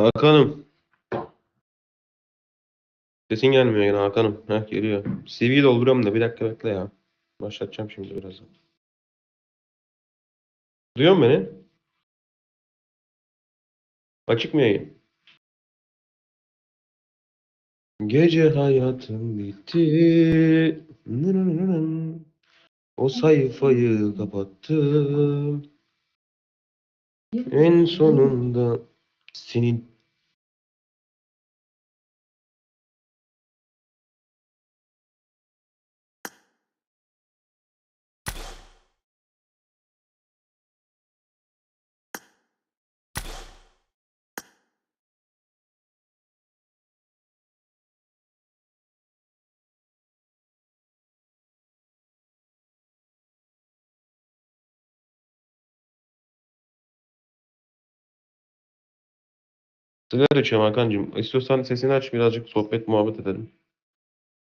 Hakan'ım. Sesin gelmiyor yine Hakan'ım. Heh geliyor. CV'yi dolduruyorum da bir dakika bekle ya. Başlatacağım şimdi birazdan. Duyuyor musun beni? Açık mı yayın? Gece hayatım bitti. O sayfayı kapattım. En sonunda senin sigara içiyorum Hakan'cığım. İstiyorsan sesini aç birazcık sohbet muhabbet edelim.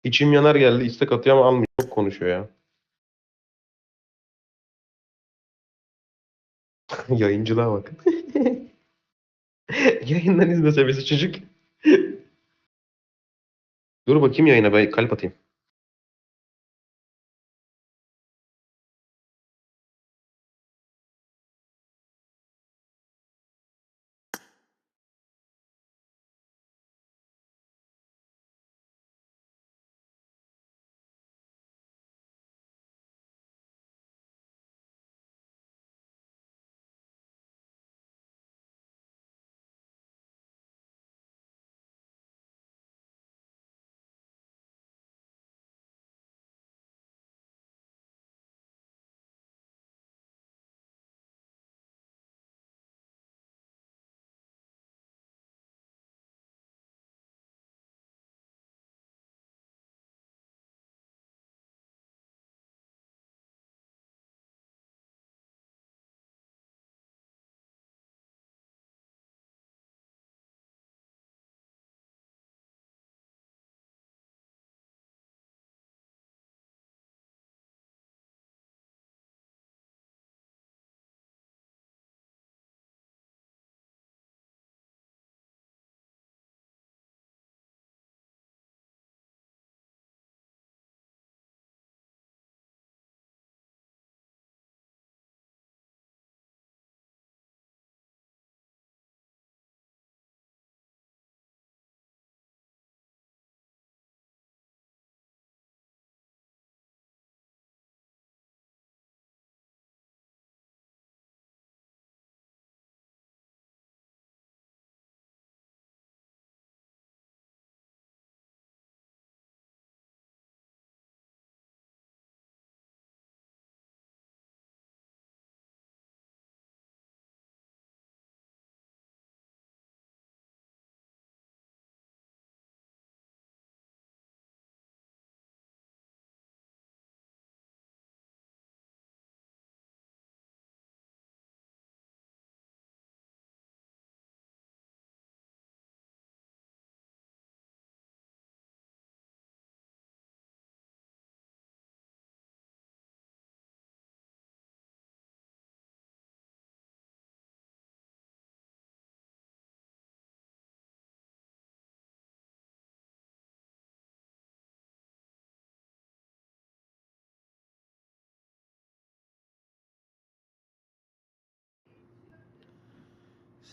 İçim yanar geldi istek atıyor ama almıyor. Çok konuşuyor ya. Yayıncılığa bak. Yayından izlese bizi çocuk. Dur bakayım yayına ben kalp atayım.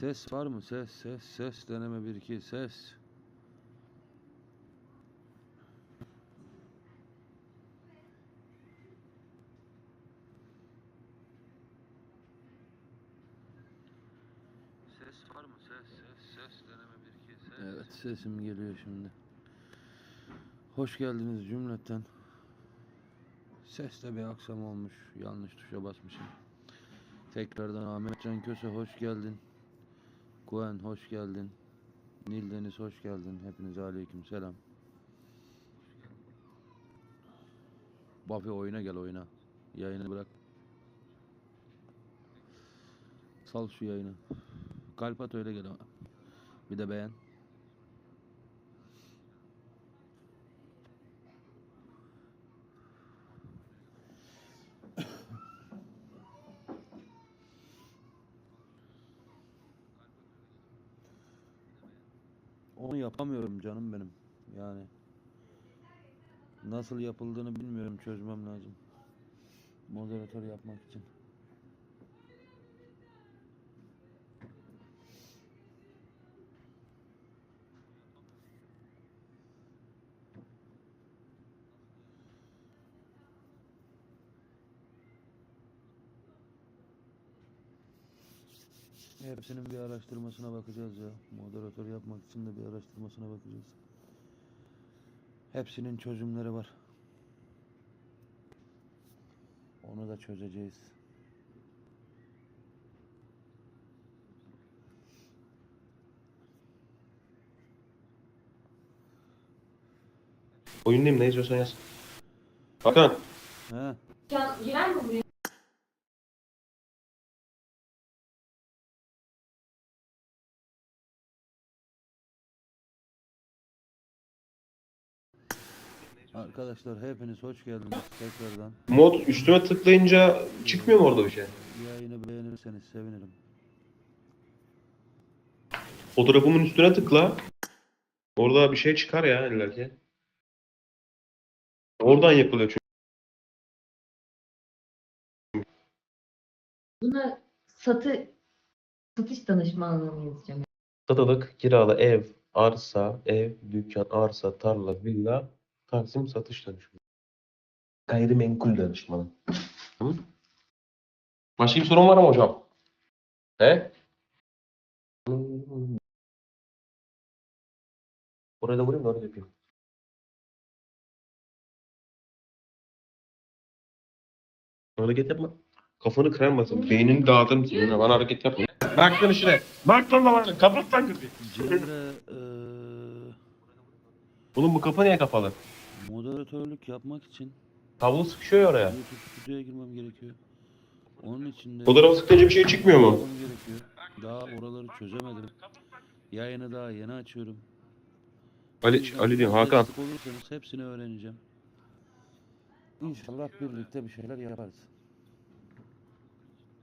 Ses var mı? Ses, ses, ses. Deneme 1 2 ses. Ses var mı? Ses, ses, ses. Deneme 1 2 ses. Evet, sesim geliyor şimdi. Hoş geldiniz cümleten. Seste bir aksam olmuş. Yanlış tuşa basmışım. Tekrardan Ahmet Can Köse hoş geldin. Kuen hoş geldin. Nil Deniz hoş geldin. Hepinize aleyküm selam. Buffy oyuna gel oyuna. Yayını bırak. Sal şu yayını. Kalp at öyle gel ama. Bir de beğen. Yapamıyorum canım benim. Yani nasıl yapıldığını bilmiyorum çözmem lazım. Moderatör yapmak için. Hepsinin bir araştırmasına bakacağız ya. Moderatör yapmak için de bir araştırmasına bakacağız. Hepsinin çözümleri var. Onu da çözeceğiz. Oyundayım ne izliyorsan yaz. Hakan. He. Can girer Arkadaşlar hepiniz hoş geldiniz tekrardan. Mod üstüme tıklayınca çıkmıyor mu orada bir şey? Yayını beğenirseniz sevinirim. Fotoğrafımın üstüne tıkla. Orada bir şey çıkar ya illa ki. Oradan yapılıyor çünkü. Buna satı satış danışmanlığını yazacağım. Satılık, kiralı ev, arsa, ev, dükkan, arsa, tarla, villa, taksim, satış danışmanı. Gayrimenkul danışmanı. Hı? Başka bir sorun var mı hocam? He? Oraya da vurayım da oraya yapayım. Hareket yapma. Kafanı kırarmasın. Beynini dağıtır mısın? Yine Bana hareket yapma. Bak lan işine. Bak lan bana. Kapat lan. Cemre eee, Oğlum bu kapı niye kapalı? Moderatörlük yapmak için Kablo sıkışıyor ya oraya. YouTube stüdyoya girmem gerekiyor. Onun için de Fotoğrafı sıkınca bir şey çıkmıyor mu? yapmam gerekiyor. Daha oraları çözemedim. Yayını daha yeni açıyorum. O Ali, yüzden Ali bana Hakan. destek olursanız hepsini öğreneceğim. İnşallah birlikte bir şeyler yaparız.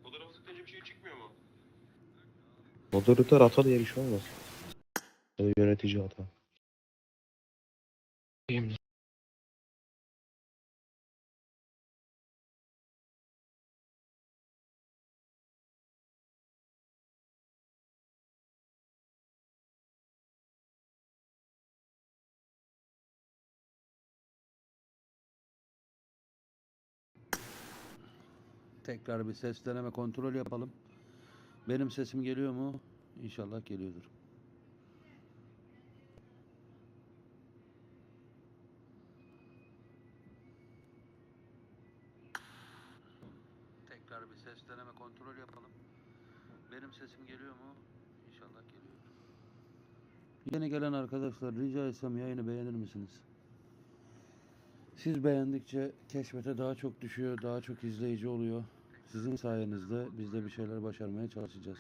Fotoğrafı sıkınca bir şey çıkmıyor mu? Moderatör hata diye bir şey olmaz. Ya da yönetici hata. Tekrar bir ses deneme kontrol yapalım. Benim sesim geliyor mu? İnşallah geliyordur. Tekrar bir ses deneme kontrol yapalım. Benim sesim geliyor mu? İnşallah geliyordur. Yeni gelen arkadaşlar rica etsem yayını beğenir misiniz? Siz beğendikçe keşfete daha çok düşüyor, daha çok izleyici oluyor. Sizin sayenizde biz de bir şeyler başarmaya çalışacağız.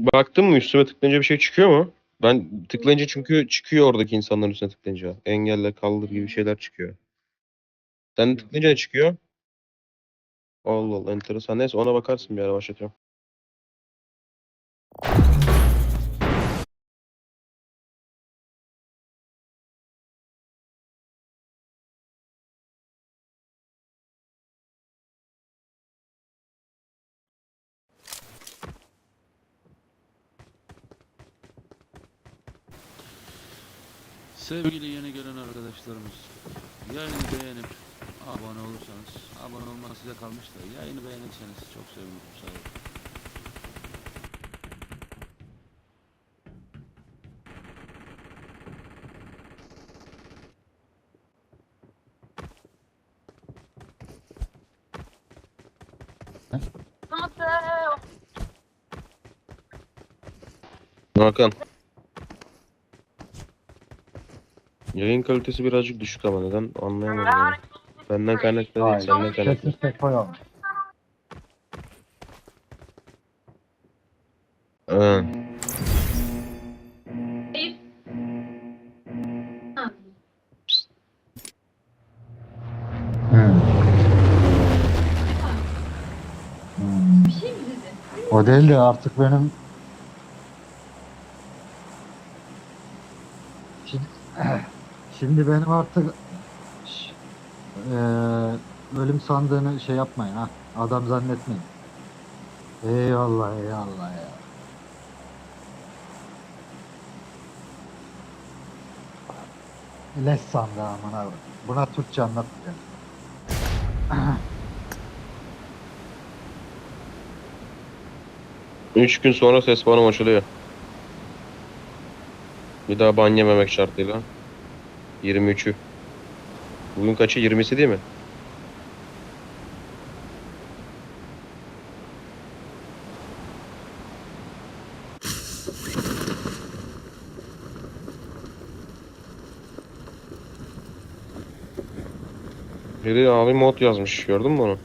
Baktın mı üstüme tıklayınca bir şey çıkıyor mu? Ben tıklayınca çünkü çıkıyor oradaki insanların üstüne tıklayınca. Engelle kaldır gibi şeyler çıkıyor. Sen tıklayınca ne çıkıyor? Allah Allah enteresan. Neyse ona bakarsın bir ara başlatıyorum. Sevgili yeni gelen arkadaşlarımız, yayını beğenip abone olursanız, abone olmak size kalmış da yayını beğenirseniz çok sevinirim. Sağ olun. Hakan. Yayın kalitesi birazcık düşük ama neden anlayamadım. yani. Benden kaynaklı değil, senden kaynaklı. Sessiz tek koyalım. Dedi? O değil de artık benim şimdi, şimdi benim artık ş- ölüm sandığını şey yapmayın ha. Adam zannetmeyin. Eyvallah eyvallah ya. Leş sandığı aman abi. Buna Türkçe anlatmayacağım. Üç gün sonra ses banım açılıyor. Bir daha ban yememek şartıyla. 23'ü. Bugün kaçı? 20'si değil mi? Biri abi mod yazmış. Gördün mü onu?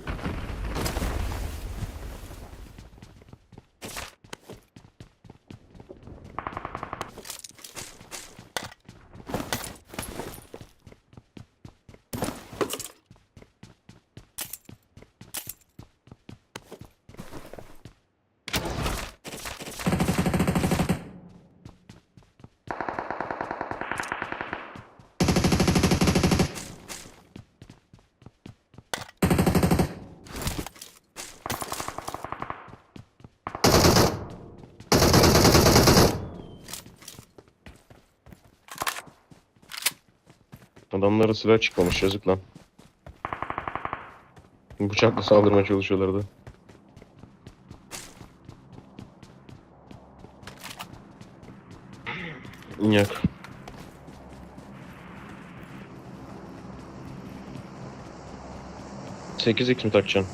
Adamlara silah çıkmamış yazık lan. Bıçakla saldırmaya çalışıyorlardı. Yok. Sekiz x mi takacaksın?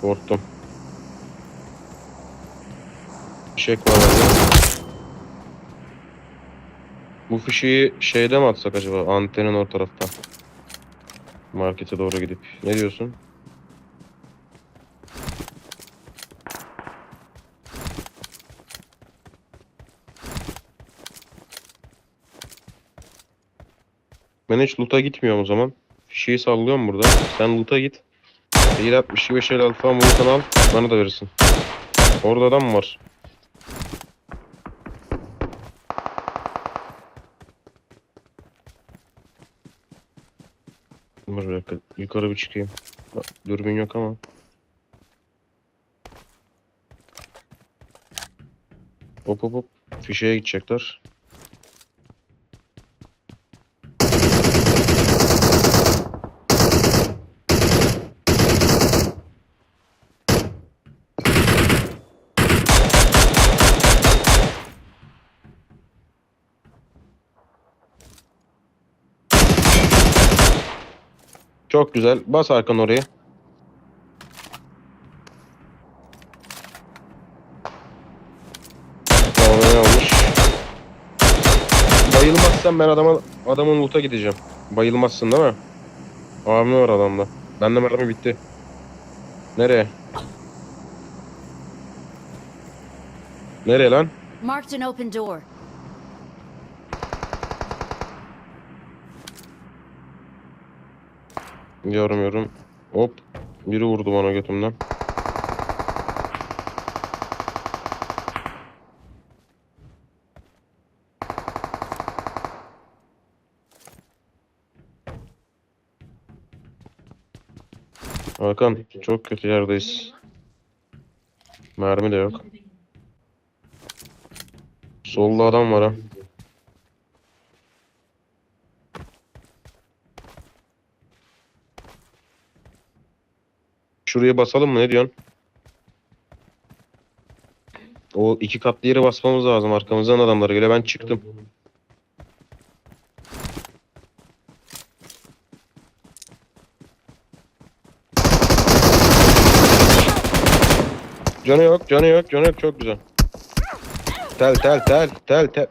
Korktum. Fişek var bende. Bu fişeği şeyde mi atsak acaba? Antenin o tarafta. Markete doğru gidip. Ne diyorsun? Ben hiç loot'a gitmiyorum o zaman. Fişeği sallıyorum burada. Sen loot'a git. Değil 65 56 falan al. Bana da verirsin. Orada adam var? Dur bir dakika. Yukarı bir çıkayım. Dürbün yok ama. Hop hop hop. Fişeye gidecekler. Çok güzel. Bas Hakan oraya. Ne olmuş? Bayılmazsan ben adama adamın loot'a gideceğim. Bayılmazsın değil mi? Mermi var adamda. Bende mermi bitti. Nereye? Nereye lan? Marked an open door. Görmüyorum. Hop. Biri vurdu bana götümden. Hakan çok kötü yerdeyiz. Mermi de yok. Solda adam var ha. Şuraya basalım mı ne diyorsun? O iki katlı yere basmamız lazım. Arkamızdan adamlar geliyor. Ben çıktım. Canı yok, canı yok, canı yok. Çok güzel. Tel, tel, tel, tel, tel.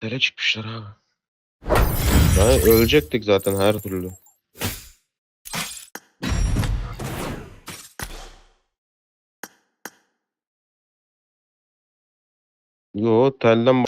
Tele çıkmışlar abi. Yani ölecektik zaten her türlü. Yo telden